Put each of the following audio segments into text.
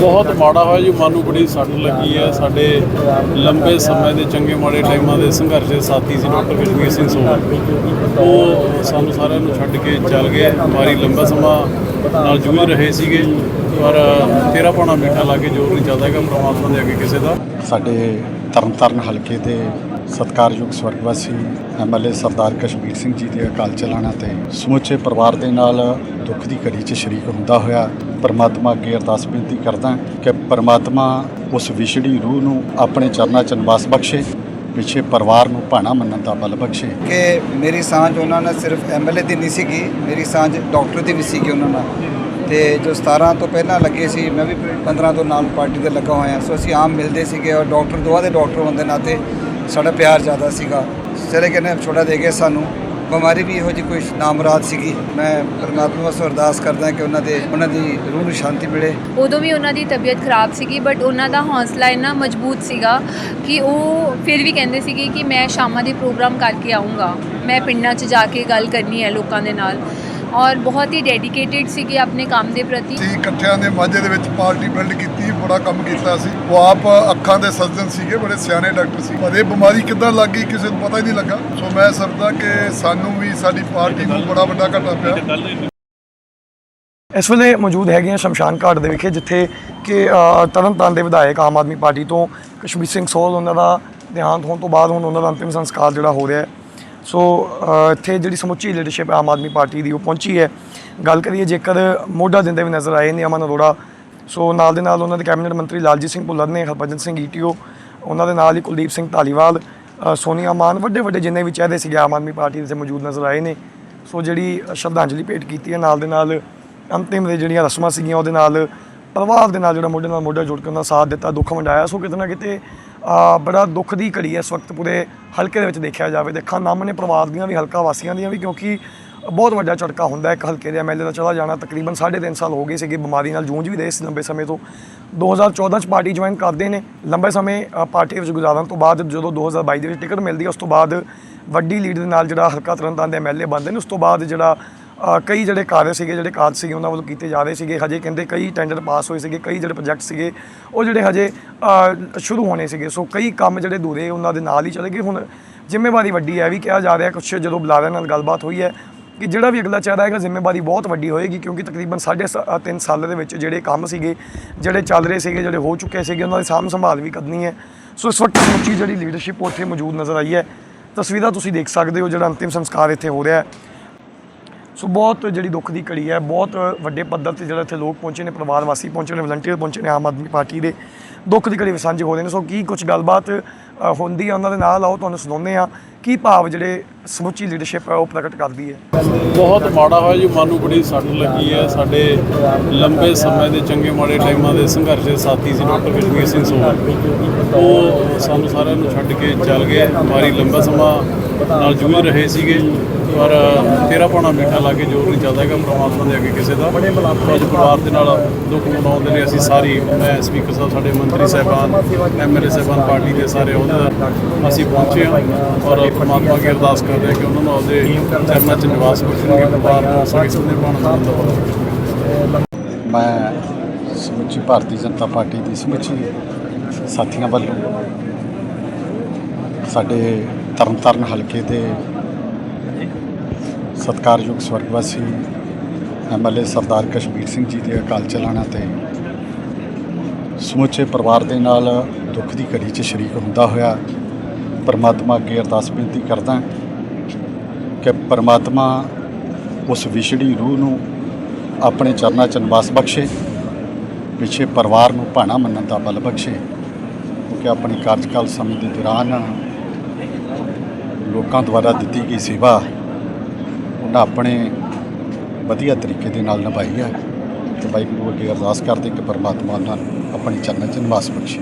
ਬਹੁਤ ਮਾੜਾ ਹੋਇਆ ਜੀ, ਮਨ ਨੂੰ ਬੜੀ ਸੱਟ ਲੱਗੀ ਹੈ। ਸਾਡੇ ਲੰਬੇ ਸਮੇਂ ਦੇ, ਚੰਗੇ ਮਾੜੇ ਟਾਈਮਾਂ ਦੇ ਸੰਘਰਸ਼ ਦੇ ਸਾਥੀ ਸੀ, ਡਾਕਟਰ ਕਸ਼ਮੀਰ ਸਿੰਘ ਸੋਹਲ ਉਹ ਸਾਨੂੰ ਸਾਰਿਆਂ ਨੂੰ ਛੱਡ ਕੇ ਚੱਲ ਗਏ। ਮਾਰੀ ਲੰਬਾ ਸਮਾਂ ਨਾਲ ਜੂਝ ਰਹੇ ਸੀਗੇ। ਪਰ ਤੇਰਾ ਪਾਣਾ ਮਿੱਠਾ ਲਾ ਕੇ ਜੋਰ ਨਹੀਂ ਚੱਲਦਾ ਹੈਗਾ, ਪ੍ਰਮਾਤਮਾ ਦੇ ਅੱਗੇ ਕਿਸੇ ਦਾ। ਸਾਡੇ ਤਰਨਤਾਰਨ ਹਲਕੇ ਦੇ ਸਤਿਕਾਰਯੋਗ ਸਵਰਗਵਾਸੀ ਐਮਐਲਏ ਸਰਦਾਰ ਕਸ਼ਮੀਰ ਸਿੰਘ ਜੀ ਦੇ ਅਕਾਲ ਚਲਾਣਾ ਤੇ ਸਮੁੱਚੇ ਪਰਿਵਾਰ ਦੇ ਨਾਲ ਦੁੱਖ ਦੀ ਘੜੀ 'ਚ ਸ਼ਰੀਕ ਹੁੰਦਾ ਹੋਇਆ ਪਰਮਾਤਮਾ ਅੱਗੇ ਅਰਦਾਸ ਬੇਨਤੀ ਕਰਦਾ ਕਿ ਪਰਮਾਤਮਾ ਉਸ ਵਿਛੜੀ ਰੂਹ ਨੂੰ ਆਪਣੇ ਚਰਨਾਂ 'ਚ ਨਿਵਾਸ ਬਖਸ਼ੇ, ਪਿੱਛੇ ਪਰਿਵਾਰ ਨੂੰ ਭਾਣਾ ਮੰਨਣ ਦਾ ਬਲ ਬਖਸ਼ੇ। ਕਿ ਮੇਰੀ ਸਾਂਝ ਉਹਨਾਂ ਨਾਲ ਸਿਰਫ ਐਮਐਲਏ ਦੀ ਨਹੀਂ ਸੀਗੀ, ਮੇਰੀ ਸਾਂਝ ਡਾਕਟਰ ਦੀ ਵੀ ਸੀਗੀ ਉਹਨਾਂ ਨਾਲ। ਤੇ ਜੋ 17 ਤੋਂ ਪਹਿਲਾਂ ਲੱਗੇ ਸੀ, ਮੈਂ ਵੀ 15 ਤੋਂ ਨਾਲ ਪਾਰਟੀ ਦੇ ਲੱਗਾ ਹੋਇਆ। ਸੋ ਅਸੀਂ ਆਮ ਮਿਲਦੇ ਸੀਗੇ ਔਰ ਡਾਕਟਰ, ਦੋਵਾਂ ਦੇ ਡਾਕਟਰ ਹੋਣ ਦੇ ਨਾਤੇ ਸਾਡਾ ਪਿਆਰ ਜ਼ਿਆਦਾ ਸੀਗਾ। ਚਲੇ ਕਹਿੰਦੇ ਨੇ ਛੋੜਾ ਦੇ ਗਏ ਸਾਨੂੰ। ਬਿਮਾਰੀ ਵੀ ਇਹੋ ਜਿਹੀ ਕੋਈ ਨਾਮਰਾਦ ਸੀਗੀ। ਮੈਂ ਪਰਮਾਤਮਾ ਵਾਸਤੇ ਅਰਦਾਸ ਕਰਦਾ ਕਿ ਉਹਨਾਂ ਦੇ ਉਹਨਾਂ ਦੀ ਰੂਹ ਨੂੰ ਸ਼ਾਂਤੀ ਮਿਲੇ। ਉਦੋਂ ਵੀ ਉਹਨਾਂ ਦੀ ਤਬੀਅਤ ਖਰਾਬ ਸੀਗੀ ਬਟ ਉਹਨਾਂ ਦਾ ਹੌਸਲਾ ਇੰਨਾ ਮਜ਼ਬੂਤ ਸੀਗਾ ਕਿ ਉਹ ਫਿਰ ਵੀ ਕਹਿੰਦੇ ਸੀਗੇ ਕਿ ਮੈਂ ਸ਼ਾਮਾਂ ਦੇ ਪ੍ਰੋਗਰਾਮ ਕਰਕੇ ਆਉਂਗਾ ਮੈਂ ਪਿੰਡਾਂ 'ਚ ਜਾ ਕੇ ਗੱਲ ਕਰਨੀ ਹੈ ਲੋਕਾਂ ਦੇ ਨਾਲ। ਔਰ ਬਹੁਤ ਹੀ ਡੈਡੀਕੇਟਿਡ ਸੀਗੇ ਆਪਣੇ ਕੰਮ ਦੇ ਪ੍ਰਤੀ। ਸੀ ਇਕੱਠਿਆਂ ਨੇ ਮਾਝੇ ਦੇ ਵਿੱਚ ਪਾਰਟੀ ਬਿਲਡ ਕੀਤੀ ਬੜਾ ਕੰਮ ਕੀਤਾ ਸੀ। ਉਹ ਆਪ ਅੱਖਾਂ ਦੇ ਸਰਜਨ ਸੀਗੇ ਬੜੇ ਸਿਆਣੇ ਡਾਕਟਰ ਸੀ। ਪਰ ਇਹ ਬਿਮਾਰੀ ਕਿੱਦਾਂ ਲੱਗ ਗਈ ਕਿਸੇ ਨੂੰ ਪਤਾ ਹੀ ਨਹੀਂ ਲੱਗਾ। ਸੋ ਮੈਂ ਸਮਝਦਾ ਕਿ ਸਾਨੂੰ ਵੀ ਸਾਡੀ ਪਾਰਟੀ ਨੂੰ ਬੜਾ ਵੱਡਾ ਘਾਟਾ ਪਿਆ। ਇਸ ਵੇਲੇ ਮੌਜੂਦ ਹੈਗੇ ਆ ਸ਼ਮਸ਼ਾਨ ਘਾਟ ਦੇ ਵਿਖੇ ਜਿੱਥੇ ਕਿ ਤਰਨਤਾਰਨ ਦੇ ਵਿਧਾਇਕ ਆਮ ਆਦਮੀ ਪਾਰਟੀ ਤੋਂ ਕਸ਼ਮੀਰ ਸਿੰਘ ਸੋਹਲ ਉਹਨਾਂ ਦਾ ਦੇਹਾਂਤ ਹੋਣ ਤੋਂ ਬਾਅਦ ਹੁਣ ਉਹਨਾਂ ਦਾ ਅੰਤਿਮ ਸੰਸਕਾਰ ਜਿਹੜਾ ਹੋ ਰਿਹਾ ਹੈ। ਸੋ ਇੱਥੇ ਜਿਹੜੀ ਸਮੁੱਚੀ ਲੀਡਰਸ਼ਿਪ ਆਮ ਆਦਮੀ ਪਾਰਟੀ ਦੀ ਉਹ ਪਹੁੰਚੀ ਹੈ। ਗੱਲ ਕਰੀਏ ਜੇਕਰ ਮੋਢਾ ਦਿੰਦੇ ਵੀ ਨਜ਼ਰ ਆਏ ਨੇ ਅਮਨ ਅਰੋੜਾ, ਸੋ ਨਾਲ ਦੇ ਨਾਲ ਉਹਨਾਂ ਦੇ ਕੈਬਨਿਟ ਮੰਤਰੀ ਲਾਲਜੀਤ ਸਿੰਘ ਭੁੱਲਰ ਨੇ, ਹਰਭਜਨ ਸਿੰਘ ਈਟੀਓ, ਉਹਨਾਂ ਦੇ ਨਾਲ ਹੀ ਕੁਲਦੀਪ ਸਿੰਘ ਧਾਲੀਵਾਲ ਸੋਨੀਆ ਮਾਨ ਵੱਡੇ ਵੱਡੇ ਜਿੰਨੇ ਵੀ ਚਿਹਰੇ ਸੀਗੇ ਆਮ ਆਦਮੀ ਪਾਰਟੀ ਦੇ ਇੱਥੇ ਮੌਜੂਦ ਨਜ਼ਰ ਆਏ ਨੇ। ਸੋ ਜਿਹੜੀ ਸ਼ਰਧਾਂਜਲੀ ਭੇਟ ਕੀਤੀ ਹੈ, ਨਾਲ ਦੇ ਨਾਲ ਅੰਤਿਮ ਦੇ ਜਿਹੜੀਆਂ ਰਸਮਾਂ ਸੀਗੀਆਂ, ਉਹਦੇ ਨਾਲ ਪਰਿਵਾਰ ਦੇ ਨਾਲ ਜਿਹੜਾ ਮੋਢੇ ਨਾਲ ਮੋਢਾ ਜੋੜ ਕੇ ਉਹਨਾਂ ਸਾਥ ਦਿੱਤਾ, ਦੁੱਖ ਵੰਡਾਇਆ। ਸੋ ਕਿਤੇ ਨਾ ਕਿਤੇ ਬੜਾ ਦੁੱਖ ਦੀ ਘੜੀ ਹੈ ਇਸ ਵਕਤ ਪੂਰੇ ਹਲਕੇ ਦੇ ਵਿੱਚ ਦੇਖਿਆ ਜਾਵੇ ਦੇਖਾਂ ਨਮ ਨੇ ਪਰਿਵਾਰ ਦੀਆਂ ਵੀ, ਹਲਕਾ ਵਾਸੀਆਂ ਦੀਆਂ ਵੀ, ਕਿਉਂਕਿ ਬਹੁਤ ਵੱਡਾ ਝਟਕਾ ਹੁੰਦਾ ਇੱਕ ਹਲਕੇ ਦੇ ਐਮਐਲਏ ਦਾ ਚਲਾ ਜਾਣਾ। ਤਕਰੀਬਨ 3.5 ਸਾਲ ਹੋ ਗਏ ਸੀਗੇ, ਬਿਮਾਰੀ ਨਾਲ ਜੂਝ ਵੀ ਰਹੇ ਸੀ ਲੰਬੇ ਸਮੇਂ ਤੋਂ। 2014 ਚ ਪਾਰਟੀ ਜੁਆਇਨ ਕਰਦੇ ਨੇ। ਲੰਬੇ ਸਮੇਂ ਪਾਰਟੀ ਵਿੱਚ ਗੁਜ਼ਾਰਨ ਤੋਂ ਬਾਅਦ ਜਦੋਂ 2022 ਦੇ ਵਿੱਚ ਟਿਕਟ ਮਿਲਦੀ ਹੈ, ਉਸ ਤੋਂ ਬਾਅਦ ਵੱਡੀ ਲੀਡ ਦੇ ਨਾਲ ਜਿਹੜਾ ਹਲਕਾ ਤਰਨਤਾਰਨ ਦੇ ਐਮਐਲਏ ਬਣਦੇ ਨੇ, ਉਸ ਤੋਂ ਬਾਅਦ ਜਿਹੜਾ ਕਈ ਜਿਹੜੇ ਕਾਰਜ ਸੀਗੇ ਜਿਹੜੇ ਕਾਰਜ ਸੀਗੇ ਉਹਨਾਂ ਵੱਲੋਂ ਕੀਤੇ ਜਾ ਰਹੇ ਸੀਗੇ। ਹਜੇ ਕਹਿੰਦੇ ਕਈ ਟੈਂਡਰ ਪਾਸ ਹੋਏ ਸੀਗੇ ਕਈ ਜਿਹੜੇ ਪ੍ਰੋਜੈਕਟ ਸੀਗੇ ਉਹ ਜਿਹੜੇ ਹਜੇ ਸ਼ੁਰੂ ਹੋਣੇ ਸੀਗੇ। ਸੋ ਕਈ ਕੰਮ ਜਿਹੜੇ ਦੂਰੇ ਉਹਨਾਂ ਦੇ ਨਾਲ ਹੀ ਚਲੇ ਗਏ। ਹੁਣ ਜ਼ਿੰਮੇਵਾਰੀ ਵੱਡੀ ਹੈ ਇਹ ਵੀ ਕਿਹਾ ਜਾ ਰਿਹਾ ਕੁਛ ਜਦੋਂ ਬੁਲਾਰਿਆਂ ਨਾਲ ਗੱਲਬਾਤ ਹੋਈ ਹੈ ਕਿ ਜਿਹੜਾ ਵੀ ਅਗਲਾ ਚਿਹਰਾ ਹੈਗਾ ਜ਼ਿੰਮੇਵਾਰੀ ਬਹੁਤ ਵੱਡੀ ਹੋਏਗੀ ਕਿਉਂਕਿ ਤਕਰੀਬਨ ਸਾਢੇ ਸ- ਅ, ਤਿੰਨ ਸਾਲ ਦੇ ਵਿੱਚ ਜਿਹੜੇ ਕੰਮ ਸੀਗੇ ਜਿਹੜੇ ਚੱਲ ਰਹੇ ਸੀਗੇ ਜਿਹੜੇ ਹੋ ਚੁੱਕੇ ਸੀਗੇ ਉਹਨਾਂ ਦੀ ਸਾਂਭ ਸੰਭਾਲ ਵੀ ਕਰਨੀ ਹੈ। ਸੋ ਇਸ ਵਕਤ ਸਮੁੱਚੀ ਜਿਹੜੀ ਲੀਡਰਸ਼ਿਪ ਉੱਥੇ ਮੌਜੂਦ ਨਜ਼ਰ ਆਈ ਹੈ। ਤਸਵੀਰਾਂ ਤੁਸੀਂ ਦੇਖ ਸਕਦੇ ਹੋ ਜਿਹੜਾ ਅੰਤਿਮ ਸੰਸਕਾਰ ਇੱਥੇ ਹੋ ਰਿਹਾ ਹੈ। ਸੋ ਬਹੁਤ ਜਿਹੜੀ ਦੁੱਖ ਦੀ ਘੜੀ ਹੈ, ਬਹੁਤ ਵੱਡੇ ਪੱਧਰ ਤੇ ਜਿਹੜਾ ਇੱਥੇ ਲੋਕ ਪਹੁੰਚੇ ਨੇ, ਪਰਿਵਾਰ ਵਾਸੀ ਪਹੁੰਚੇ ਨੇ ਵਲੰਟੀਅਰ ਪਹੁੰਚੇ ਨੇ, ਆਮ ਆਦਮੀ ਪਾਰਟੀ ਦੇ, ਦੁੱਖ ਦੀ ਘੜੀ ਵਿੱਚ ਸਾਂਝੇ ਹੋ ਰਹੇ ਨੇ। ਸੋ ਕੀ ਕੁਝ ਗੱਲਬਾਤ ਹੁੰਦੀ ਆ ਉਹਨਾਂ ਦੇ ਨਾਲ? ਆਓ ਤੁਹਾਨੂੰ ਸੁਣਾਉਂਦੇ ਆ ਕੀ ਭਾਵ ਜਿਹੜੇ ਸਮੁੱਚੀ ਲੀਡਰਸ਼ਿਪ ਹੈ ਉਹ ਪ੍ਰਗਟ ਕਰਦੀ ਹੈ? ਬਹੁਤ ਮਾੜਾ ਹੋਇਆ ਜੀ, ਮਨ ਨੂੰ ਬੜੀ ਸੱਟ ਲੱਗੀ ਹੈ। ਸਾਡੇ ਲੰਬੇ ਸਮੇਂ ਦੇ, ਚੰਗੇ ਮਾੜੇ ਟਾਈਮਾਂ ਦੇ ਸੰਘਰਸ਼ ਦੇ ਸਾਥੀ ਸੀ, ਡਾਕਟਰ ਕਸ਼ਮੀਰ ਸਿੰਘ ਸੋਹਲ ਉਹ ਸਾਨੂੰ ਸਾਰਿਆਂ ਨੂੰ ਛੱਡ ਕੇ ਚੱਲ ਗਏ। ਮਾਰੀ ਲੰਬਾ ਸਮਾਂ ਨਾਲ ਜੂਝ ਰਹੇ ਸੀਗੇ। ਪਰ ਤੇਰਾ ਪਾਣਾ ਮਿੱਠਾ ਲਾ ਕੇ ਜੋਰ ਨਹੀਂ ਚੱਲਦਾ ਹੈਗਾ ਪ੍ਰਮਾਤਮਾ ਦੇ ਅੱਗੇ ਕਿਸੇ ਦਾ। ਅੱਜ ਪਰਿਵਾਰ ਦੇ ਨਾਲ ਦੁੱਖ ਮਨਾਉਣ ਦੇ ਲਈ ਅਸੀਂ ਸਾਰੀ, ਮੈਂ ਸਪੀਕਰ ਸਾਹਿਬ, ਸਾਡੇ ਮੰਤਰੀ ਸਾਹਿਬਾਨ ਐਮਐਲਏ ਸਾਹਿਬਾਨ, ਪਾਰਟੀ ਦੇ ਸਾਰੇ ਅਹੁਦੇਦਾਰ ਅਸੀਂ ਪਹੁੰਚੇ ਹਾਂ ਔਰ ਪ੍ਰਮਾਤਮਾ ਅੱਗੇ ਅਰਦਾਸ ਕਰਦੇ ਹਾਂ ਕਿ ਉਹਨਾਂ ਨੂੰ ਉਹਦੇ ਚਰਨਾਂ 'ਚ ਨਿਵਾਸ ਬਖਸ਼ਣਗੇ, ਪਰਿਵਾਰ ਨੂੰ ਸਾਡੇ ਸੁਣਦੇ ਪਾਣਾ ਦਾ ਮੈਂ ਸਮੁੱਚੀ ਭਾਰਤੀ ਜਨਤਾ ਪਾਰਟੀ ਦੀ ਸਮੁੱਚੀ ਸਾਥੀਆਂ ਵੱਲੋਂ ਸਾਡੇ ਤਰਨਤਾਰਨ ਹਲਕੇ ਦੇ ਸਤਿਕਾਰਯੋਗ ਸਵਰਗਵਾਸੀ ਐਮਐਲਏ ਸਰਦਾਰ ਕਸ਼ਮੀਰ ਸਿੰਘ ਜੀ ਦੇ ਅਕਾਲ ਚਲਾਣਾ ਤੇ ਸਮੁੱਚੇ ਪਰਿਵਾਰ ਦੇ ਨਾਲ ਦੁੱਖ ਦੀ ਘੜੀ 'ਚ ਸ਼ਰੀਕ ਹੁੰਦਾ ਹੋਇਆ ਪਰਮਾਤਮਾ ਅੱਗੇ ਅਰਦਾਸ ਬੇਨਤੀ ਕਰਦਾ ਕਿ ਪਰਮਾਤਮਾ ਉਸ ਵਿਛੜੀ ਰੂਹ ਨੂੰ ਆਪਣੇ ਚਰਨਾਂ 'ਚ ਨਿਵਾਸ ਬਖਸ਼ੇ, ਪਿੱਛੇ ਪਰਿਵਾਰ ਨੂੰ ਭਾਣਾ ਮੰਨਣ ਦਾ ਬਲ ਬਖਸ਼ੇ, ਕਿਉਂਕਿ ਆਪਣੀ ਕਾਰਜਕਾਲ ਸਮੇਂ ਦੇ ਦੌਰਾਨ ਲੋਕਾਂ ਦੁਆਰਾ ਦਿੱਤੀ ਗਈ ਸੇਵਾ ਉਹਨਾਂ ਆਪਣੇ ਵਧੀਆ ਤਰੀਕੇ ਦੇ ਨਾਲ ਨਿਭਾਈ ਹੈ ਤੇ ਵਾਹਿਗੁਰੂ ਅੱਗੇ ਅਰਦਾਸ ਕਰਦੇ ਕਿ ਪਰਮਾਤਮਾ ਉਹਨਾਂ ਨੂੰ ਆਪਣੀ ਚਰਨਾਂ 'ਚ ਨਿਵਾਸ ਬਖਸ਼ੇ।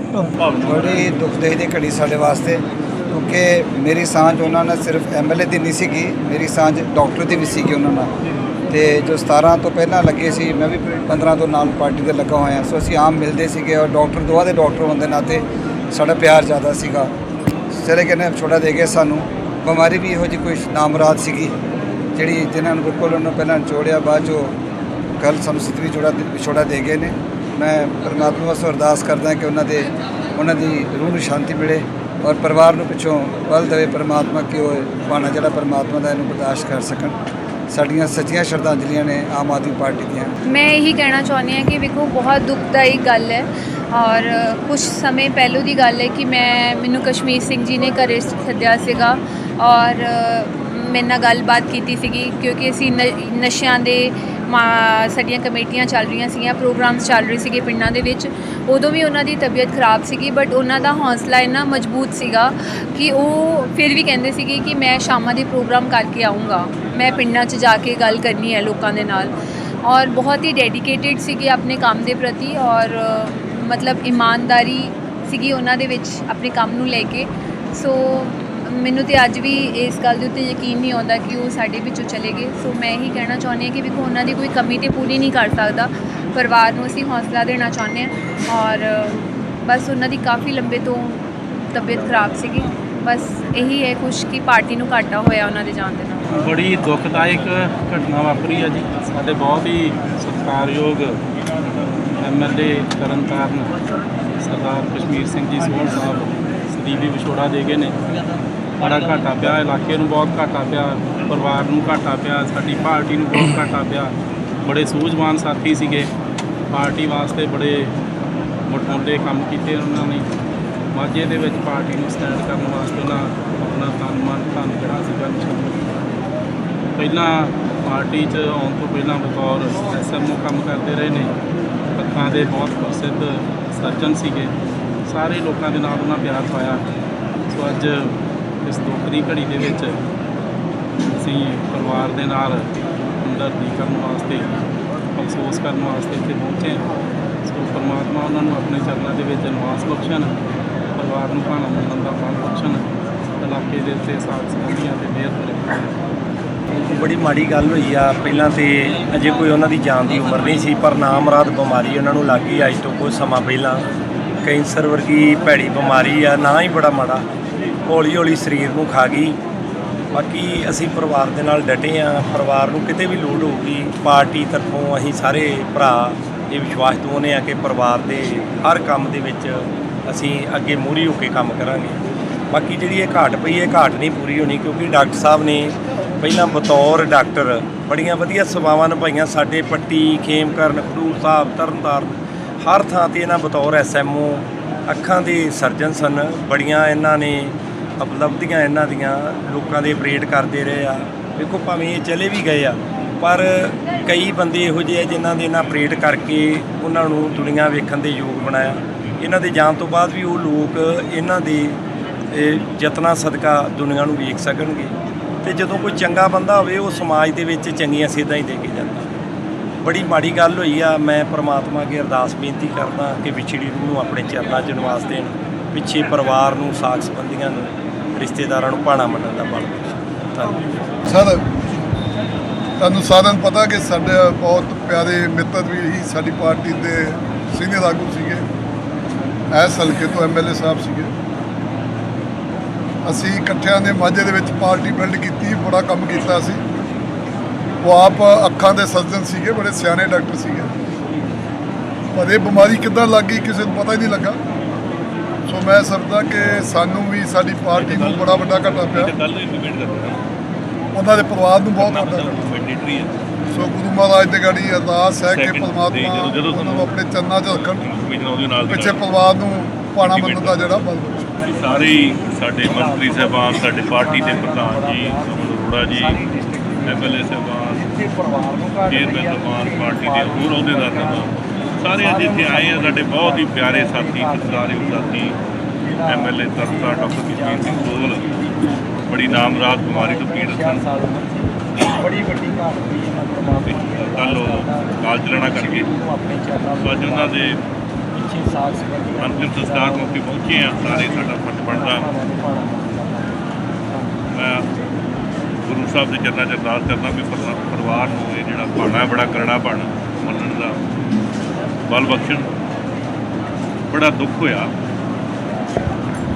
ਬੜੀ ਦੁਖਦਾਈ ਦੀ ਘੜੀ ਸਾਡੇ ਵਾਸਤੇ, ਕਿਉਂਕਿ ਮੇਰੀ ਸਾਂਝ ਉਹਨਾਂ ਨਾਲ ਸਿਰਫ ਐਮਐਲਏ ਦੀ ਨਹੀਂ ਸੀਗੀ, ਮੇਰੀ ਸਾਂਝ ਡਾਕਟਰ ਦੀ ਵੀ ਸੀਗੀ ਉਹਨਾਂ ਨਾਲ। ਤੇ ਜੋ 17 ਤੋਂ ਪਹਿਲਾਂ ਲੱਗੇ ਸੀ, ਮੈਂ ਵੀ 15 ਤੋਂ ਨਾਲ ਪਾਰਟੀ ਦੇ ਲੱਗਾ ਹੋਇਆ। ਸੋ ਅਸੀਂ ਆਮ ਮਿਲਦੇ ਸੀਗੇ ਔਰ ਡਾਕਟਰ, ਦੋਵਾਂ ਦੇ ਡਾਕਟਰ ਹੁੰਦੇ ਦੇ ਨਾਤੇ ਸਾਡਾ ਪਿਆਰ ਜ਼ਿਆਦਾ ਸੀਗਾ। ਚਲੇ ਕਹਿੰਦੇ ਨੇ ਛੋੜਾ ਦੇ ਗਏ ਸਾਨੂੰ। ਬਿਮਾਰੀ ਵੀ ਇਹੋ ਜਿਹੀ ਕੋਈ ਨਾਮਰਾਦ ਸੀਗੀ। ਜਿਹੜੀ ਜਿਨ੍ਹਾਂ ਨੂੰ ਬਿਲਕੁਲ ਉਹਨਾਂ ਪਹਿਲਾਂ ਨਿਚੋੜਿਆ ਬਾਅਦ ਚੋਂ ਕੱਲ ਸਾਨੂੰ ਵੀ ਜੋੜਾ ਵਿਛੋੜਾ ਦੇ ਗਏ ਨੇ। ਮੈਂ ਪਰਮਾਤਮਾ ਵਾਸਤੇ ਅਰਦਾਸ ਕਰਦਾ ਕਿ ਉਹਨਾਂ ਦੇ, ਉਹਨਾਂ ਦੀ ਰੂਹ ਨੂੰ ਸ਼ਾਂਤੀ ਮਿਲੇ ਔਰ ਪਰਿਵਾਰ ਨੂੰ ਪਿੱਛੋਂ ਬਲ ਦੇਵੇ ਪਰਮਾਤਮਾ, ਕਿ ਉਹ ਪਾਣਾ ਜਿਹੜਾ ਪਰਮਾਤਮਾ ਦਾ ਇਹਨੂੰ ਬਰਦਾਸ਼ਤ ਕਰ ਸਕਣ। ਸਾਡੀਆਂ ਸੱਚੀਆਂ ਸ਼ਰਧਾਂਜਲੀਆਂ ਨੇ ਆਮ ਆਦਮੀ ਪਾਰਟੀ ਦੀਆਂ। ਮੈਂ ਇਹੀ ਕਹਿਣਾ ਚਾਹੁੰਦੀ ਹਾਂ ਕਿ ਵੇਖੋ, ਬਹੁਤ ਦੁਖਦਾਈ ਗੱਲ ਹੈ ਔਰ ਕੁਝ ਸਮੇਂ ਪਹਿਲੋਂ ਦੀ ਗੱਲ ਹੈ ਕਿ ਮੈਂ, ਮੈਨੂੰ ਕਸ਼ਮੀਰ ਸਿੰਘ ਜੀ ਨੇ ਘਰੇ ਸੱਦਿਆ ਸੀਗਾ ਔਰ ਮੇਰੇ ਨਾਲ ਗੱਲਬਾਤ ਕੀਤੀ ਸੀਗੀ ਕਿਉਂਕਿ ਅਸੀਂ ਨ- ਨਸ਼ਿਆਂ ਦੇ ਮਾ- ਸਾਡੀਆਂ ਕਮੇਟੀਆਂ ਚੱਲ ਰਹੀਆਂ ਸੀਗੀਆਂ ਪ੍ਰੋਗਰਾਮਸ ਚੱਲ ਰਹੇ ਸੀਗੇ ਪਿੰਡਾਂ ਦੇ ਵਿੱਚ। ਉਦੋਂ ਵੀ ਉਹਨਾਂ ਦੀ ਤਬੀਅਤ ਖਰਾਬ ਸੀਗੀ ਬਟ ਉਹਨਾਂ ਦਾ ਹੌਸਲਾ ਇੰਨਾ ਮਜ਼ਬੂਤ ਸੀਗਾ ਕਿ ਉਹ ਫਿਰ ਵੀ ਕਹਿੰਦੇ ਸੀਗੇ ਕਿ ਮੈਂ ਸ਼ਾਮਾਂ ਦੇ ਪ੍ਰੋਗਰਾਮ ਕਰਕੇ ਆਉਂਗਾ ਮੈਂ ਪਿੰਡਾਂ 'ਚ ਜਾ ਕੇ ਗੱਲ ਕਰਨੀ ਹੈ ਲੋਕਾਂ ਦੇ ਨਾਲ। ਔਰ ਬਹੁਤ ਹੀ ਡੈਡੀਕੇਟਿਡ ਸੀਗੇ ਆਪਣੇ ਕੰਮ ਦੇ ਪ੍ਰਤੀ ਔਰ ਅ, ਮਤਲਬ ਇਮਾਨਦਾਰੀ ਸੀਗੀ ਉਹਨਾਂ ਦੇ ਵਿੱਚ ਆਪਣੇ ਕੰਮ ਨੂੰ ਲੈ ਕੇ। ਸੋ ਮੈਨੂੰ ਤੇ ਅੱਜ ਵੀ ਇਸ ਗੱਲ ਦੇ ਉੱਤੇ ਯਕੀਨ ਨਹੀਂ ਆਉਂਦਾ ਕਿ ਉਹ ਸਾਡੇ ਵਿੱਚੋਂ ਚਲੇ ਗਏ। ਸੋ ਮੈਂ ਇਹੀ ਕਹਿਣਾ ਚਾਹੁੰਦੀ ਹਾਂ ਕਿ ਵੇਖੋ, ਉਹਨਾਂ ਦੀ ਕੋਈ ਕਮੀ ਤੇ ਪੂਰੀ ਨਹੀਂ ਕਰ ਸਕਦਾ। ਪਰਿਵਾਰ ਨੂੰ ਅਸੀਂ ਹੌਸਲਾ ਦੇਣਾ ਚਾਹੁੰਦੇ ਹਾਂ ਔਰ ਬਸ ਉਹਨਾਂ ਦੀ ਕਾਫੀ ਲੰਬੇ ਤੋਂ ਤਬੀਅਤ ਖਰਾਬ ਸੀਗੀ। ਬਸ ਇਹੀ ਹੈ ਕੁਛ ਕਿ ਪਾਰਟੀ ਨੂੰ ਘਾਟਾ ਹੋਇਆ ਉਹਨਾਂ ਦੇ ਜਾਣ ਦੇ ਨਾਲ। ਬੜੀ ਦੁਖਦਾਇਕ ਘਟਨਾ ਵਾਪਰੀ ਹੈ ਜੀ। ਸਾਡੇ ਬਹੁਤ ਹੀ ਸਤਿਕਾਰਯੋਗ ਐਮਐਲਏ ਤਰਨਤਾਰਨ ਸਰਦਾਰ ਕਸ਼ਮੀਰ ਸਿੰਘ ਜੀ ਸੋਹਣ ਸਾਹਿਬ। ਵੀ ਵਿਛੋੜਾ ਦੇ ਗਏ ਨੇ। ਬੜਾ ਘਾਟਾ ਪਿਆ, ਇਲਾਕੇ ਨੂੰ ਬਹੁਤ ਘਾਟਾ ਪਿਆ, ਪਰਿਵਾਰ ਨੂੰ ਘਾਟਾ ਪਿਆ, ਸਾਡੀ ਪਾਰਟੀ ਨੂੰ ਬਹੁਤ ਘਾਟਾ ਪਿਆ। ਬੜੇ ਸੂਝਵਾਨ ਸਾਥੀ ਸੀਗੇ। ਪਾਰਟੀ ਵਾਸਤੇ ਬੜੇ ਮੋਟੇ ਕੰਮ ਕੀਤੇ ਉਹਨਾਂ ਨੇ। ਮਾਝੇ ਦੇ ਵਿੱਚ ਪਾਰਟੀ ਨੂੰ ਸਟੈਂਡ ਕਰਨ ਵਾਸਤੇ ਉਹਨਾਂ ਆਪਣਾ ਤਨ ਮਨ ਧਨ ਜਿਹੜਾ ਸੀਗਾ ਨਿਸ਼ਾਨ ਪਹਿਲਾਂ ਪਾਰਟੀ 'ਚ ਆਉਣ ਤੋਂ ਪਹਿਲਾਂ ਬਤੌਰ ਐਸਐਮਓ ਕੰਮ ਕਰਦੇ ਰਹੇ ਨੇ। ਅੱਖਾਂ ਦੇ ਬਹੁਤ ਪ੍ਰਸਿੱਧ ਸਰਜਨ ਸੀਗੇ। ਸਾਰੇ ਲੋਕਾਂ ਦੇ ਨਾਲ ਉਹਨਾਂ ਪਿਆਰ ਪਾਇਆ। ਸੋ ਅੱਜ ਇਸ ਦੁੱਖ ਦੀ ਘੜੀ ਦੇ ਵਿੱਚ ਅਸੀਂ ਪਰਿਵਾਰ ਦੇ ਨਾਲ ਹਮਦਰਦੀ ਕਰਨ ਵਾਸਤੇ, ਅਫਸੋਸ ਕਰਨ ਵਾਸਤੇ ਇੱਥੇ ਪਹੁੰਚੇ ਹਾਂ। ਸੋ ਪਰਮਾਤਮਾ ਉਹਨਾਂ ਨੂੰ ਆਪਣੇ ਚਰਨਾਂ ਦੇ ਵਿੱਚ ਨਿਵਾਸ ਬਖਸ਼ਣ, ਪਰਿਵਾਰ ਨੂੰ ਭਾਣਾ ਮੰਨਣ ਦਾ ਫਲ ਬਖਸ਼ਣ, ਇਲਾਕੇ ਦੇ ਉੱਤੇ ਸਾਥ ਸੰਬੰਧੀਆਂ ਤੇ ਮਿਹਰ ਕਰੇ ਬੜੀ ਮਾੜੀ ਗੱਲ ਹੋਈ ਆ। ਪਹਿਲਾਂ ਤੇ ਅਜੇ ਕੋਈ ਉਹਨਾਂ ਦੀ ਜਾਨ ਦੀ ਉਮਰ ਨਹੀਂ ਸੀ, ਪਰ ਨਾਮਰਾਦ ਬਿਮਾਰੀ ਉਹਨਾਂ ਨੂੰ ਲੱਗ ਗਈ। ਅੱਜ ਤੋਂ ਕੁਝ ਸਮਾਂ ਪਹਿਲਾਂ ਕੈਂਸਰ ਵਰਗੀ ਭੈੜੀ ਬਿਮਾਰੀ ਆ, ਨਾ ਹੀ ਬੜਾ ਮਾੜਾ। ਹੌਲੀ ਹੌਲੀ ਸਰੀਰ ਨੂੰ ਖਾ ਗਈ। ਬਾਕੀ ਅਸੀਂ ਪਰਿਵਾਰ ਦੇ ਨਾਲ ਡਟੇ ਆ। ਪਰਿਵਾਰ ਨੂੰ ਕਿਤੇ ਵੀ ਲੋੜ ਹੋਊਗੀ, ਪਾਰਟੀ ਤਰਫੋਂ ਅਸੀਂ ਸਾਰੇ ਭਰਾ ਇਹ ਵਿਸ਼ਵਾਸ ਦਵਾਉਂਦੇ ਆ ਕਿ ਪਰਿਵਾਰ ਦੇ ਹਰ ਕੰਮ ਦੇ ਵਿੱਚ ਅਸੀਂ ਅੱਗੇ ਮੂਹਰੀ ਹੋ ਕੇ ਕੰਮ ਕਰਾਂਗੇ। ਬਾਕੀ ਜਿਹੜੀ ਇਹ ਘਾਟ ਪਈ, ਇਹ ਘਾਟ ਨਹੀਂ ਪੂਰੀ ਹੋਣੀ ਕਿਉਂਕਿ ਡਾਕਟਰ ਸਾਹਿਬ ਨੇ ਪਹਿਲਾਂ ਬਤੌਰ ਡਾਕਟਰ, ਬੜੀਆਂ ਵਧੀਆ ਸੇਵਾਵਾਂ ਨਿਭਾਈਆਂ ਸਾਡੇ ਪੱਟੀ, ਖੇਮਕਰਨ, ਖਡੂਰ ਸਾਹਿਬ, ਤਰਨਤਾਰਨ ਹਰ ਥਾਂ ਤੇ ਇਹਨਾਂ ਬਤੌਰ ਐਸਐਮਓ ਅੱਖਾਂ ਦੇ ਸਰਜਨ ਸਨ। ਬੜੀਆਂ ਇਹਨਾਂ ਨੇ ਉਪਲਬਧੀਆਂ ਇਹਨਾਂ ਦੀਆਂ, ਲੋਕਾਂ ਦੇ ਆਪਰੇਟ ਕਰਦੇ ਰਹੇ ਆ। ਵੇਖੋ ਭਾਵੇਂ ਇਹ ਚਲੇ ਵੀ ਗਏ ਆ, ਪਰ ਕਈ ਬੰਦੇ ਇਹੋ ਜਿਹੇ ਆ ਜਿਨ੍ਹਾਂ ਦੇ ਇਹਨਾਂ ਆਪਰੇਟ ਕਰਕੇ ਉਹਨਾਂ ਨੂੰ ਦੁਨੀਆ ਵੇਖਣ ਦੇ ਯੋਗ ਬਣਾਇਆ। ਇਹਨਾਂ ਦੇ ਜਾਣ ਤੋਂ ਬਾਅਦ ਵੀ ਉਹ ਲੋਕ ਇਹਨਾਂ ਦੇ ਯਤਨਾਂ ਸਦਕਾ ਦੁਨੀਆ ਨੂੰ ਵੇਖ ਸਕਣਗੇ। ਤੇ ਜਦੋਂ ਕੋਈ ਚੰਗਾ ਬੰਦਾ ਹੋਵੇ, ਉਹ ਸਮਾਜ ਦੇ ਵਿੱਚ ਚੰਗੀਆਂ ਸੇਧਾਂ ਹੀ ਦੇ ਕੇ ਜਾਂਦਾ। ਬੜੀ ਮਾੜੀ ਗੱਲ ਹੋਈ ਆ। ਮੈਂ ਪ੍ਰਮਾਤਮਾ ਅੱਗੇ ਅਰਦਾਸ ਬੇਨਤੀ ਕਰਦਾ ਕਿ ਵਿਛੜੀ ਰੂਹ ਨੂੰ ਆਪਣੇ ਚਰਨਾਂ 'ਚ ਨਿਵਾਸ ਦੇਣ, ਪਿੱਛੇ ਪਰਿਵਾਰ ਨੂੰ ਸਾਕ ਸੰਬੰਧੀਆਂ ਨੂੰ, ਰਿਸ਼ਤੇਦਾਰਾਂ ਨੂੰ ਭਾਣਾ ਮੰਨਣ ਦਾ ਬਲ ਧੰਨਵਾਦ। ਸਰ, ਤੁਹਾਨੂੰ ਸਾਰਿਆਂ ਨੂੰ ਪਤਾ ਕਿ ਸਾਡੇ ਬਹੁਤ ਪਿਆਰੇ ਮਿੱਤਰ ਵੀ ਹੀ ਸਾਡੀ ਪਾਰਟੀ ਦੇ ਸੀਨੀਅਰ ਆਗੂ ਸੀਗੇ। ਐਸ ਹਲਕੇ ਤੋਂ ਐਮਐਲਏ ਸਾਹਿਬ ਸੀਗੇ। ਅਸੀਂ ਇਕੱਠਿਆਂ ਨੇ ਮਾਝੇ ਦੇ ਵਿੱਚ ਪਾਰਟੀ ਬਿਲਡ ਕੀਤੀ, ਬੜਾ ਕੰਮ ਕੀਤਾ ਸੀ ਉਹ ਆਪ ਅੱਖਾਂ ਦੇ ਸਰਜਨ ਸੀਗੇ ਬੜੇ ਸਿਆਣੇ ਡਾਕਟਰ ਸੀਗੇ। ਪਰ ਇਹ ਬਿਮਾਰੀ ਕਿੱਦਾਂ ਲੱਗ ਗਈ ਕਿਸੇ ਨੂੰ ਪਤਾ ਹੀ ਨਹੀਂ ਲੱਗਾ। ਸੋ ਮੈਂ ਸਮਝਦਾ ਕਿ ਸਾਨੂੰ ਵੀ ਸਾਡੀ ਪਾਰਟੀ ਨੂੰ ਬੜਾ ਵੱਡਾ ਘਾਟਾ ਪਿਆ। ਉਹਨਾਂ ਦੇ ਪਰਿਵਾਰ ਨੂੰ ਬਹੁਤ ਵੱਡਾ ਸੋ ਗੁਰੂ ਮਹਾਰਾਜ ਦੇ ਗਾੜੀ ਅਰਦਾਸ ਹੈ ਕਿ ਪਰਮਾਤਮਾ ਨੂੰ ਆਪਣੇ ਚਰਨਾਂ 'ਚ ਰੱਖਣ। ਪਿੱਛੇ ਪਰਿਵਾਰ ਨੂੰ ਪਾਣਾ ਮੰਨਣ ਦਾ ਜਿਹੜਾ ਬਲ ਸਾਰੇ ਸਾਡੇ ਮੰਤਰੀ ਸਾਹਿਬਾਨ ਸਾਡੇ ਪਾਰਟੀ ਦੇ ਪ੍ਰਧਾਨ ਜੀ ਅਰੋੜਾ ਜੀ ਐਮਐਲਏ ਸਾਹਿਬਾਨ ਚੇਅਰਮੈਨ ਸਾਹਿਬਾਨ ਪਾਰਟੀ ਦੇ ਹੋਰ ਅਹੁਦੇਦਾਰ ਸਾਹਿਬਾਨ ਸਾਰੇ ਅੱਜ ਇੱਥੇ ਆਏ ਆ ਸਾਡੇ ਬਹੁਤ ਹੀ ਪਿਆਰੇ ਸਾਥੀ ਸਤਿਕਾਰਯੋਗ ਸਾਥੀ ਐਮਐਲਏ ਤਰਤਾ ਡਾਕਟਰ ਕਸ਼ਮੀਰ ਸਿੰਘ ਸੋਹਲ ਬੜੀ ਨਾਮਰਾਦ ਬਿਮਾਰੀ ਤੋਂ ਪੀੜਤ ਸਨ। ਬੜੀ ਵੱਡੀ ਘਾਟ ਹੋਈ ਹੈ ਕੱਲ ਉਹ ਕਾਲ ਚਲਾਣਾ ਕਰਕੇ ਸੋ ਅੱਜ ਉਹਨਾਂ ਦੇ ਅੰਤਿਮ ਸੰਸਕਾਰ ਮੌਕੇ ਪਹੁੰਚੇ ਆ। ਸਾਰੇ ਸਾਡਾ ਫਰਜ਼ ਬਣਦਾ। ਮੈਂ ਗੁਰੂ ਸਾਹਿਬ ਦੇ ਚਰਨਾਂ 'ਚ ਅਰਦਾਸ ਕਰਦਾ ਵੀ ਪਰਿਵਾ- ਪਰਿਵਾਰ ਨੂੰ ਇਹ ਜਿਹੜਾ ਭਾਣਾ ਹੈ ਬੜਾ ਕਰੜਾ ਭਾਣਾ ਮੰਨਣ ਦਾ ਬਲ ਬਖਸ਼ਣ। ਬੜਾ ਦੁੱਖ ਹੋਇਆ।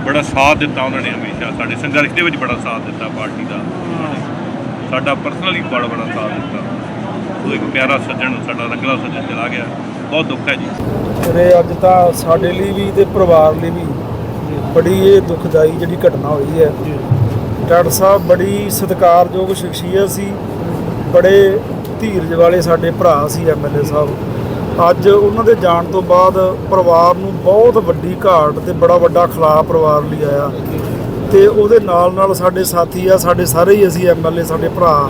ਬੜਾ ਸਾਥ ਦਿੱਤਾ ਉਹਨਾਂ ਨੇ ਹਮੇਸ਼ਾ। ਸਾਡੇ ਸੰਘਰਸ਼ ਦੇ ਵਿੱਚ ਬੜਾ ਸਾਥ ਦਿੱਤਾ ਪਾਰਟੀ ਦਾ। ਉਹਨਾਂ ਨੇ ਸਾਡਾ ਪਰਸਨਲੀ ਬੜਾ ਬੜਾ ਸਾਥ ਦਿੱਤਾ। ਉਹ ਇੱਕ ਪਿਆਰਾ ਸੱਜਣ ਸਾਡਾ ਰੰਗਲਾ ਸੱਜਣ ਚਲਾ ਗਿਆ। ਬਹੁਤ ਦੁੱਖ ਹੈ ਜੀ। ਤੇ ਅੱਜ ਤਾਂ ਸਾਡੇ ਲਈ ਵੀ ਤੇ ਪਰਿਵਾਰ ਲਈ ਵੀ ਬੜੀ ਇਹ ਦੁਖਦਾਈ ਜਿਹੜੀ ਘਟਨਾ ਹੋਈ ਹੈ। ਡਾਕਟਰ ਸਾਹਿਬ ਬੜੀ ਸਤਿਕਾਰਯੋਗ ਸ਼ਖਸੀਅਤ ਸੀ, ਬੜੇ ਧੀਰਜ ਵਾਲੇ ਸਾਡੇ ਭਰਾ ਸੀ ਐਮਐਲਏ ਸਾਹਿਬ। ਅੱਜ ਉਹਨਾਂ ਦੇ ਜਾਣ ਤੋਂ ਬਾਅਦ ਪਰਿਵਾਰ ਨੂੰ ਬਹੁਤ ਵੱਡੀ ਘਾਟ ਤੇ ਬੜਾ ਵੱਡਾ ਖਿਲਾਫ ਪਰਿਵਾਰ ਲਈ ਆਇਆ। ਤੇ ਉਹਦੇ ਨਾਲ ਨਾਲ ਸਾਡੇ ਸਾਥੀ ਆ, ਸਾਡੇ ਸਾਰੇ ਹੀ ਅਸੀਂ ਐਮਐਲਏ ਸਾਡੇ ਭਰਾ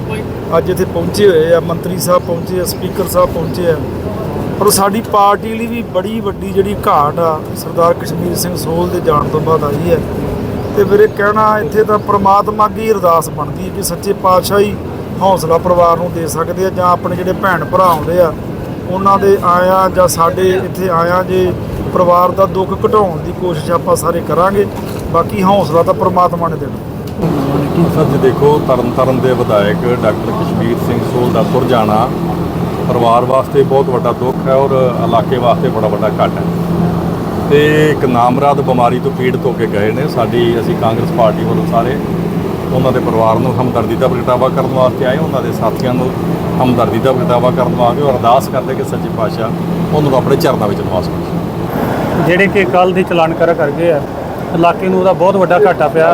ਅੱਜ ਇੱਥੇ ਪਹੁੰਚੇ ਹੋਏ ਆ, ਮੰਤਰੀ ਸਾਹਿਬ ਪਹੁੰਚੇ ਆ, ਸਪੀਕਰ ਸਾਹਿਬ ਪਹੁੰਚੇ ਆ। ਪਰ ਸਾਡੀ ਪਾਰਟੀ ਲਈ ਵੀ ਬੜੀ ਵੱਡੀ ਜਿਹੜੀ ਘਾਟ ਆ, ਸਰਦਾਰ ਕਸ਼ਮੀਰ ਸਿੰਘ ਸੋਲ ਦੇ ਜਾਣ ਤੋਂ ਬਾਅਦ ਆਈ ਹੈ। ਤੇ ਮੇਰੇ ਕਹਿਣਾ, ਇੱਥੇ ਤਾਂ ਪ੍ਰਮਾਤਮਾ ਅੱਗੇ ਅਰਦਾਸ ਬਣਦੀ ਹੈ ਕਿ ਸੱਚੇ ਪਾਤਸ਼ਾਹ ਹੀ ਹੌਸਲਾ ਪਰਿਵਾਰ ਨੂੰ ਦੇ ਸਕਦੇ ਆ ਜਾਂ ਆਪਣੇ ਜਿਹੜੇ ਭੈਣ ਭਰਾ ਆਉਂਦੇ ਆ, ਉਹਨਾਂ ਦੇ ਆਇਆ ਜਾਂ ਸਾਡੇ ਇੱਥੇ ਆਇਆ ਜੇ ਪਰਿਵਾਰ ਦਾ ਦੁੱਖ ਘਟਾਉਣ ਦੀ ਕੋਸ਼ਿਸ਼ ਆਪਾਂ ਸਾਰੇ ਕਰਾਂਗੇ, ਬਾਕੀ ਹੌਸਲਾ ਤਾਂ ਪ੍ਰਮਾਤਮਾ ਨੇ ਦੇਣਾ। ਸਰ ਜੀ ਦੇਖੋ, ਤਰਨਤਾਰਨ ਦੇ ਵਿਧਾਇਕ ਡਾਕਟਰ ਕਸ਼ਮੀਰ ਸਿੰਘ ਸੋਲ ਦਾ ਤੁਰ ਜਾਣਾ ਪਰਿਵਾਰ ਵਾਸਤੇ ਬਹੁਤ ਵੱਡਾ ਦੁੱਖ ਹੈ ਔਰ ਇਲਾਕੇ ਵਾਸਤੇ ਬੜਾ ਵੱਡਾ ਘਾਟਾ ਹੈ। ਤੇ ਇੱਕ ਨਾਮਰਾਦ ਬਿਮਾਰੀ ਤੋਂ ਪੀੜਤ ਹੋ ਕੇ ਗਏ ਨੇ। ਸਾਡੀ ਅਸੀਂ ਕਾਂਗਰਸ ਪਾਰਟੀ ਵੱਲੋਂ ਸਾਰੇ ਉਹਨਾਂ ਦੇ ਪਰਿਵਾਰ ਨੂੰ ਹਮਦਰਦੀ ਦਾ ਪ੍ਰਗਟਾਵਾ ਕਰਨ ਵਾਸਤੇ ਆਏ। ਉਹਨਾਂ ਦੇ ਸਾਥੀਆਂ ਨੂੰ ਹਮਦਰਦੀ ਦਾ ਪ੍ਰਗਟਾਵਾ ਕਰਨ ਵਾਸਤੇ ਔਰ ਅਰਦਾਸ ਕਰਦੇ ਕਿ ਸੱਚੇ ਪਾਤਸ਼ਾਹ ਉਹਨਾਂ ਨੂੰ ਆਪਣੇ ਚਰਨਾਂ ਵਿੱਚ ਨਿਵਾਸ ਬਖਸ਼ੇ। ਜਿਹੜੇ ਕਿ ਕੱਲ ਦੇ ਚਲਾਨ ਕਰ ਕਰ ਗਏ ਆ ਇਲਾਕੇ ਨੂੰ ਉਹਦਾ ਬਹੁਤ ਵੱਡਾ ਘਾਟਾ ਪਿਆ।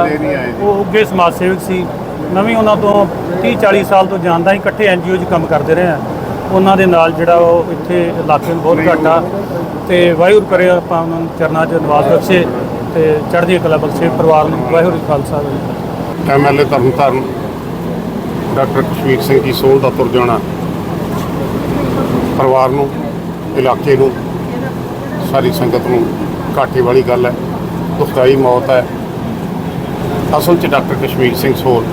ਉਹ ਅੱਗੇ ਸਮਾਜ ਸੇਵਕ ਸੀ। ਮੈਂ ਵੀ ਉਹਨਾਂ ਤੋਂ 30 40 ਸਾਲ ਤੋਂ ਜਾਣਦਾ ਹੀ ਇਕੱਠੇ ਐਨਜੀਓ 'ਚ ਕੰਮ ਕਰਦੇ ਰਹੇ ਆ। ਉਹਨਾਂ ਦੇ ਨਾਲ ਜਿਹੜਾ ਉਹ ਇੱਥੇ ਇਲਾਕੇ ਨੂੰ ਬਹੁਤ ਘਾਟਾ ਤੇ ਵਾਹਿਗੁਰੂ ਕਰੇ ਆਪਾਂ ਉਹਨਾਂ ਨੂੰ ਚਰਨਾਂ 'ਚ ਨਿਵਾਸ ਬਖਸ਼ੇ ਤੇ ਚੜ੍ਹਦੀ ਕਲਾ ਬਖਸ਼ੇ ਪਰਿਵਾਰ ਨੂੰ ਵਾਹਿਗੁਰੂ ਜੀ ਖਾਲਸਾ ਵਾਹਿਗੁਰੂ ਜੀ ਕੀ ਫਤਿਹ। ਐਮਐਲਏ ਤਰਨਤਾਰਨ, ਡਾਕਟਰ ਕਸ਼ਮੀਰ ਸਿੰਘ ਜੀ ਸੋਲ ਦਾ ਤੁਰ ਜਾਣਾ, ਪਰਿਵਾਰ ਨੂੰ, ਇਲਾਕੇ ਨੂੰ, ਸਾਰੀ ਸੰਗਤ ਨੂੰ ਘਾਟੇ ਵਾਲੀ ਗੱਲ ਹੈ, ਦੁਖਦਾਈ ਮੌਤ ਹੈ ਅਸਲ 'ਚ ਡਾਕਟਰ ਕਸ਼ਮੀਰ ਸਿੰਘ ਸੋਲ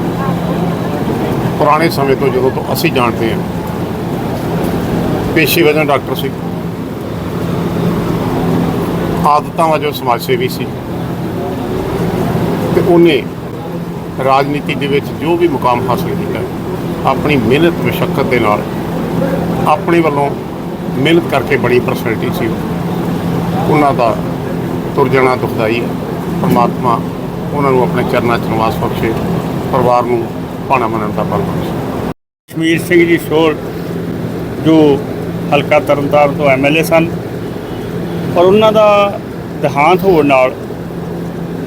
ਪੁਰਾਣੇ ਸਮੇਂ ਤੋਂ ਜਦੋਂ ਤੋਂ ਅਸੀਂ ਜਾਣਦੇ ਹਾਂ ਪੇਸ਼ੀ ਵਜੋਂ ਡਾਕਟਰ ਸੀ। ਆਦਤਾਂ ਵਜੋਂ ਸਮਾਜ ਸੇਵੀ ਸੀ। ਤੇ ਉਹਨੇ ਰਾਜਨੀਤੀ ਦੇ ਵਿੱਚ ਜੋ ਵੀ ਮੁਕਾਮ ਹਾਸਲ ਕੀਤਾ, ਆਪਣੀ ਮਿਹਨਤ, ਮੁਸ਼ੱਕਤ ਦੇ ਨਾਲ ਆਪਣੇ ਵੱਲੋਂ ਮਿਹਨਤ ਕਰਕੇ ਬੜੀ ਪਰਸਨੈਲਿਟੀ ਸੀ। ਉਹਨਾਂ ਦਾ ਤੁਰ ਜਾਣਾ ਦੁਖਦਾਈ ਹੈ। ਪਰਮਾਤਮਾ ਉਹਨਾਂ ਨੂੰ ਆਪਣੇ ਚਰਨਾਂ 'ਚ ਨਿਵਾਸ ਬਖਸ਼ੇ, ਪਰਿਵਾਰ ਨੂੰ ਭਾਣਾ ਮੰਨਣ ਦਾ ਬਲ ਬਖਸ਼ੇ। ਕਸ਼ਮੀਰ ਸਿੰਘ ਜੀ ਸੋਲ ਜੋ ਹਲਕਾ ਤਰਨਤਾਰਨ ਤੋਂ ਐਮਐਲਏ ਸਨ ਔਰ ਉਹਨਾਂ ਦਾ ਦੇਹਾਂਤ ਹੋਣ ਨਾਲ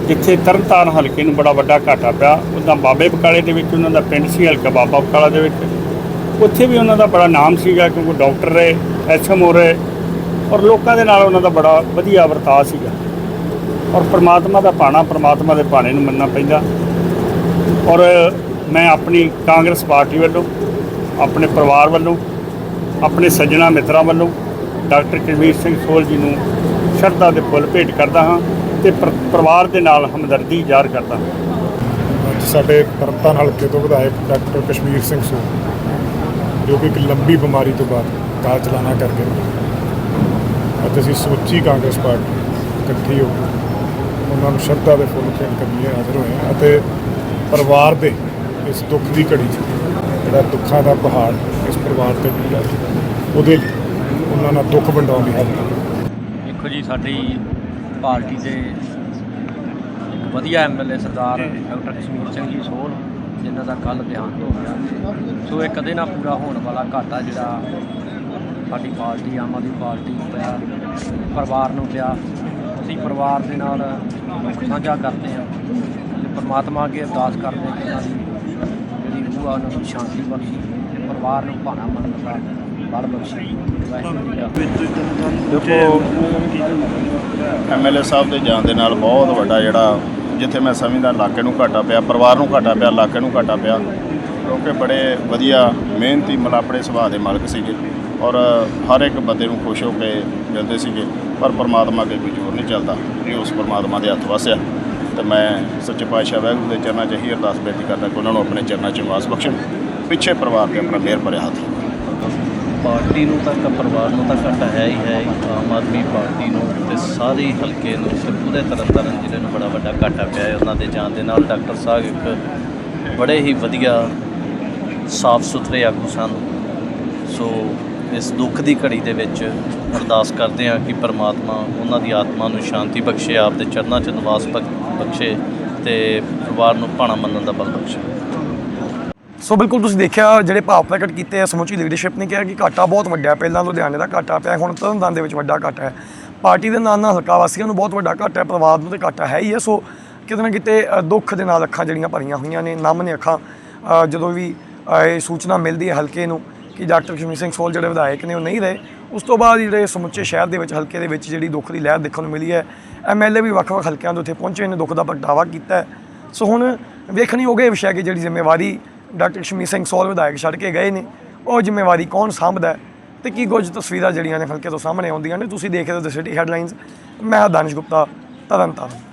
ਜਿੱਥੇ ਤਰਨਤਾਰਨ ਹਲਕੇ ਨੂੰ ਬੜਾ ਵੱਡਾ ਘਾਟਾ ਪਿਆ ਉੱਦਾਂ ਬਾਬੇ ਬਕਾਲੇ ਦੇ ਵਿੱਚ ਉਹਨਾਂ ਦਾ ਪਿੰਡ ਸੀ, ਹਲਕਾ ਬਾਬਾ ਬਕਾਲਾ ਦੇ ਵਿੱਚ। ਉੱਥੇ ਵੀ ਉਹਨਾਂ ਦਾ ਬੜਾ ਨਾਮ ਸੀਗਾ ਕਿਉਂਕਿ ਡਾਕਟਰ ਰਹੇ ਐਸਐਮਓ ਰਹੇ ਔਰ ਲੋਕਾਂ ਦੇ ਨਾਲ ਉਹਨਾਂ ਦਾ ਬੜਾ ਵਧੀਆ ਵਰਤਾਅ ਸੀਗਾ। ਔਰ ਪ੍ਰਮਾਤਮਾ ਦਾ ਭਾਣਾ ਪ੍ਰਮਾਤਮਾ ਦੇ ਭਾਣੇ ਨੂੰ ਮੰਨਣਾ ਪੈਂਦਾ। ਔਰ ਮੈਂ ਆਪਣੀ ਕਾਂਗਰਸ ਪਾਰਟੀ ਵੱਲੋਂ, ਆਪਣੇ ਪਰਿਵਾਰ ਵੱਲੋਂ ਆਪਣੇ ਸੱਜਣਾ ਮਿੱਤਰਾਂ ਵੱਲੋਂ ਡਾਕਟਰ ਕਸ਼ਮੀਰ ਸਿੰਘ ਸੋਲ ਜੀ ਨੂੰ ਸ਼ਰਧਾ ਦੇ ਫੁੱਲ ਭੇਟ ਕਰਦਾ ਹਾਂ ਤੇ ਪਰਿਵਾਰ ਦੇ ਨਾਲ ਹਮਦਰਦੀ ਜ਼ਾਹਰ ਕਰਦਾ ਹਾਂ। ਅੱਜ ਸਾਡੇ ਤਰਨਤਾਰਨ ਹਲਕੇ ਤੋਂ ਵਿਧਾਇਕ ਡਾਕਟਰ ਕਸ਼ਮੀਰ ਸਿੰਘ ਸੋਲ, ਜੋ ਕਿ ਇੱਕ ਲੰਬੀ ਬਿਮਾਰੀ ਤੋਂ ਬਾਅਦ ਕਾਰ ਚਲਾਣਾ ਕਰ ਗਏ ਅੱਜ ਅਸੀਂ ਸਮੁੱਚੀ ਕਾਂਗਰਸ ਪਾਰਟੀ ਇਕੱਠੀ ਹੋ ਕੇ ਉਹਨਾਂ ਨੂੰ ਸ਼ਰਧਾ ਦੇ ਫੁੱਲ ਭੇਟ ਕਰਨ ਲਈ ਹਾਜ਼ਰ ਹੋਏ ਹਾਂ ਅਤੇ ਪਰਿਵਾਰ ਦੇ ਇਸ ਦੁੱਖ ਦੀ ਘੜੀ 'ਚ ਜਿਹੜਾ ਦੁੱਖਾਂ ਦਾ ਪਹਾੜ ਪਰਿਵਾਰ ਤੇ ਪਿਆ ਉਹਦੇ ਉਹਨਾਂ ਨਾਲ ਦੁੱਖ ਵੰਡਾਉਣ ਦੀ ਹਾਜ਼ਰ ਦੇਖੋ ਜੀ, ਸਾਡੀ ਪਾਰਟੀ ਦੇ ਇੱਕ ਵਧੀਆ ਐਮਐਲਏ ਸਰਦਾਰ ਡਾਕਟਰ ਕਸ਼ਮੀਰ ਸਿੰਘ ਜੀ ਸੋਲ ਜਿਨ੍ਹਾਂ ਦਾ ਕੱਲ ਬਿਆਨ ਹੋ ਗਿਆ। ਸੋ ਇਹ ਕਦੇ ਨਾ ਪੂਰਾ ਹੋਣ ਵਾਲਾ ਘਾਟਾ ਜਿਹੜਾ ਸਾਡੀ ਪਾਰਟੀ, ਆਮ ਆਦਮੀ ਪਾਰਟੀ ਨੂੰ ਪਿਆ, ਪਰਿਵਾਰ ਨੂੰ ਪਿਆ। ਅਸੀਂ ਪਰਿਵਾਰ ਦੇ ਨਾਲ ਦੁੱਖ ਸਾਂਝਾ ਕਰਦੇ ਹਾਂ। ਤੇ ਪਰਮਾਤਮਾ ਅੱਗੇ ਅਰਦਾਸ ਕਰਦੇ ਹਾਂ ਕਿ ਉਹਨਾਂ ਦੀ ਜਿਹੜੀ ਰੂਹ ਆ, ਉਹਨਾਂ ਨੂੰ ਸ਼ਾਂਤੀ ਬਖਸ਼ੇ। ਪਰਿਵਾਰ ਨੂੰ ਭਾਣਾ ਮੰਨਣ ਦਾ ਬਲ ਬਖਸ਼ੇ। ਦੇਖੋ ਐਮਐਲਏ ਸਾਹਿਬ ਦੇ ਜਾਣ ਦੇ ਨਾਲ ਬਹੁਤ ਵੱਡਾ ਜਿਹੜਾ ਜਿੱਥੇ ਮੈਂ ਸਮਝਦਾ ਇਲਾਕੇ ਨੂੰ ਘਾਟਾ ਪਿਆ, ਪਰਿਵਾਰ ਨੂੰ ਘਾਟਾ ਪਿਆ, ਇਲਾਕੇ ਨੂੰ ਘਾਟਾ ਪਿਆ, ਕਿਉਂਕਿ ਬੜੇ ਵਧੀਆ ਮਿਹਨਤੀ ਮਤਲਬ ਸੁਭਾਅ ਦੇ ਮਾਲਕ ਸੀਗੇ ਔਰ ਹਰ ਇੱਕ ਬੰਦੇ ਨੂੰ ਖੁਸ਼ ਹੋ ਕੇ ਮਿਲਦੇ ਸੀਗੇ, ਪਰ ਪਰਮਾਤਮਾ ਅੱਗੇ ਕੋਈ ਜ਼ੋਰ ਨਹੀਂ ਚੱਲਦਾ, ਇਹ ਉਸ ਪਰਮਾਤਮਾ ਦੇ ਹੱਥ ਵਸਿਆ ਤੇ ਮੈਂ ਸੱਚੇ ਪਾਤਸ਼ਾਹ ਵਾਹਿਗੁਰੂ ਦੇ ਚਰਨਾਂ 'ਚ ਇਹੀ ਅਰਦਾਸ ਬੇਨਤੀ ਕਰਦਾ ਕਿ ਉਹਨਾਂ ਨੂੰ ਆਪਣੇ ਚਰਨਾਂ 'ਚ ਵਾਸ ਬਖਸ਼ਣ। ਪਿੱਛੇ ਪਰਿਵਾਰ ਤੇ ਆਪਣਾ ਮਿਹਰ ਭਰਿਆ ਹੱਥ। ਪਾਰਟੀ ਨੂੰ ਤਾਂ ਪਰਿਵਾਰ ਨੂੰ ਤਾਂ ਘਾਟਾ ਹੈ ਹੀ ਹੈ ਆਮ ਆਦਮੀ ਪਾਰਟੀ ਨੂੰ ਤੇ ਸਾਰੇ ਹਲਕੇ ਨੂੰ ਤੇ ਪੂਰੇ ਤਰਨਤਾਰਨ ਜ਼ਿਲ੍ਹੇ ਨੂੰ ਬੜਾ ਵੱਡਾ ਘਾਟਾ ਪਿਆ ਹੈ। ਉਹਨਾਂ ਦੇ ਜਾਣ ਦੇ ਨਾਲ ਡਾਕਟਰ ਸਾਹਿਬ ਇੱਕ ਬੜੇ ਹੀ ਵਧੀਆ ਸਾਫ਼ ਸੁਥਰੇ ਆਗੂ ਸਨ। ਸੋ ਇਸ ਦੁੱਖ ਦੀ ਘੜੀ ਦੇ ਵਿੱਚ ਅਰਦਾਸ ਕਰਦੇ ਹਾਂ ਕਿ ਪਰਮਾਤਮਾ ਉਹਨਾਂ ਦੀ ਆਤਮਾ ਨੂੰ ਸ਼ਾਂਤੀ ਬਖਸ਼ੇ, ਆਪ ਦੇ ਚਰਨਾਂ 'ਚ ਨਿਵਾਸ ਬਖ- ਬਖਸ਼ੇ ਤੇ ਪਰਿਵਾਰ ਨੂੰ ਭਾਣਾ ਮੰਨਣ ਦਾ ਬਲ ਬਖਸ਼ੇ। ਸੋ ਬਿਲਕੁਲ ਤੁਸੀਂ ਦੇਖਿਆ, ਜਿਹੜੇ ਭਾਵ ਪ੍ਰਗਟ ਕੀਤੇ ਆ, ਸਮੁੱਚੀ ਲੀਡਰਸ਼ਿਪ ਨੇ ਕਿਹਾ ਕਿ ਘਾਟਾ ਬਹੁਤ ਵੱਡਾ ਹੈ। ਪਹਿਲਾਂ ਲੁਧਿਆਣੇ ਦਾ ਘਾਟਾ ਪਿਆ, ਹੁਣ ਤਰਨਤਾਰਨ ਦੇ ਵਿੱਚ ਵੱਡਾ ਘਾਟਾ ਹੈ। ਪਾਰਟੀ ਦੇ ਨਾਲ ਨਾਲ ਹਲਕਾ ਵਾਸੀਆਂ ਨੂੰ ਬਹੁਤ ਵੱਡਾ ਘਾਟਾ ਹੈ, ਪਰਿਵਾਰ ਨੂੰ ਤੇ ਘਾਟਾ ਹੈ ਹੀ ਹੈ। ਸੋ ਕਿਤੇ ਨਾ ਕਿਤੇ ਦੁੱਖ ਦੇ ਨਾਲ ਅੱਖਾਂ ਜਿਹੜੀਆਂ ਭਰੀਆਂ ਹੋਈਆਂ ਨੇ, ਨਮ ਨੇ ਅੱਖਾਂ ਜਦੋਂ ਵੀ ਇਹ ਸੂਚਨਾ ਮਿਲਦੀ ਹੈ ਹਲਕੇ ਨੂੰ ਕਿ ਡਾਕਟਰ ਕਸ਼ਮੀਰ ਸਿੰਘ ਸੋਲ ਜਿਹੜੇ ਵਿਧਾਇਕ ਨੇ, ਉਹ ਨਹੀਂ ਰਹੇ। ਉਸ ਤੋਂ ਬਾਅਦ ਜਿਹੜੇ ਸਮੁੱਚੇ ਸ਼ਹਿਰ ਦੇ ਵਿੱਚ, ਹਲਕੇ ਦੇ ਵਿੱਚ ਜਿਹੜੀ ਦੁੱਖ ਦੀ ਲਹਿਰ ਦੇਖਣ ਨੂੰ ਮਿਲੀ ਹੈ ਐਮਐਲਏ ਵੀ ਵੱਖ-ਵੱਖ ਹਲਕਿਆਂ ਤੋਂ ਉੱਥੇ ਪਹੁੰਚੇ ਨੇ, ਦੁੱਖ ਦਾ ਪ੍ਰਗਟਾਵਾ ਕੀਤਾ ਸੋ ਹੁਣ ਵੇਖਣੀ ਹੋਗੇ ਇਹ ਵਿਸ਼ਾ ਕਿ ਜਿਹੜੀ ਜ਼ਿੰਮੇਵਾਰੀ ਡਾਕਟਰ ਕਸ਼ਮੀਰ ਸਿੰਘ ਸੋਲ ਵਿਧਾਇਕ ਛੱਡ ਕੇ ਗਏ ਨੇ। ਉਹ ਜ਼ਿੰਮੇਵਾਰੀ ਕੌਣ ਸਾਂਭਦਾ ਹੈ ਤੇ ਕੀ ਕੁਝ ਤਸਵੀਰਾਂ ਜਿਹੜੀਆਂ ਨੇ ਹਲਕੇ ਤੋਂ ਸਾਹਮਣੇ ਆਉਂਦੀਆਂ ਨੇ, ਤੁਸੀਂ ਦੇਖ ਰਹੇ ਹੋ ਦ ਸਿਟੀ ਹੈਡਲਾਈਨਸ ਮੈਂ ਹਾਂ ਦਾਨਿਸ਼ ਗੁਪਤਾ ਤਰਨਤਾਰਨ